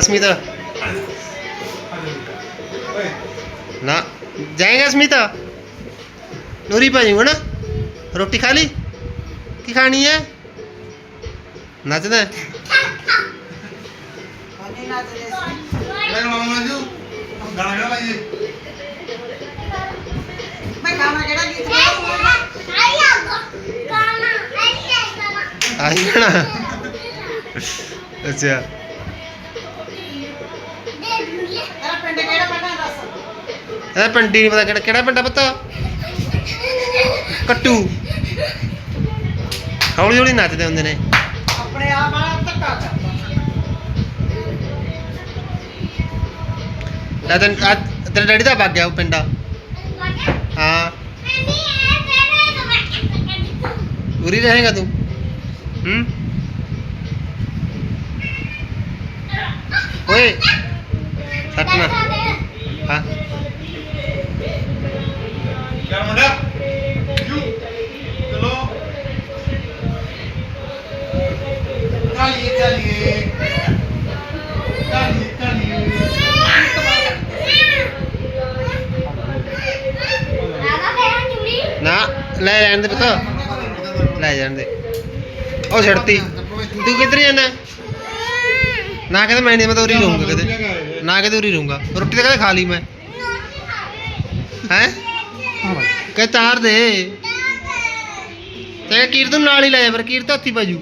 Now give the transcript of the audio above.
स्मिता ना जाएगा स्मिता नूरी भाजी को ना रोटी खा ली की खानी है नचना है आई जाना अच्छा ਇਹ ਪਿੰਡੀ ਨਹੀਂ ਪਤਾ ਕਿਹੜਾ ਕਿਹੜਾ ਪਿੰਡਾ ਪਤਾ? ਕੱਟੂ। ਹੌਲੀ ਹੌਲੀ ਨੱਚਦੇ ਹੁੰਦੇ ਨੇ। ਆਪਣੇ ਆਪ ਵਾਲਾ ਧੱਕਾ ਕਰਦਾ ਤੈਨੂੰ ਤੇਰੇ ਡੈਡੀ ਦਾ ਵਗ ਗਿਆ ਉਹ ਪਿੰਡਾ ਹਾਂ। ਉਰੀ ਰਹੇਗਾ ਤੂੰ। ਹੂੰ? ਓਏ। ਸੱਟ ਨਾ। ਹਾਂ। ਯਾਰ ਮੁੰਡਾ ਯੂ ਚਲੋ। ਕਾਲੀਏ ਕਾਲੀਏ ਕਾਲੀਏ ਕਾਲੀਏ ਨਾ ਲੈ ਲੈਣ ਦੇ ਪਤਾ। ਲੈ ਜਾਣ ਦੇ। ਉਹ ਛੜਤੀ ਤੂੰ ਕਿੱਧਰ ਜਾਣਾ? ਨਾ ਕਹਿੰਦਾ ਮੈਂ ਨਹੀਂ ਮੈਂ ਤਾਂ ਉਰੀ ਰਹੂੰਗਾ ਕਦੇ। ਨਾ ਕਦੇ ਉਰੀ ਰਹੂੰਗਾ। ਰੋਟੀ ਤਾਂ ਕਦੇ ਖਾ ਲਈ ਮੈਂ। ਹੈ? ਕਹ ਤਾਰ ਦੇ। ਤੇ ਕੀਰਤ ਨੂੰ ਨਾਲ ਹੀ ਲੈ ਜਾ ਫਿਰ ਕੀਰਤ ਹੱਥੀ ਬਾਜੂ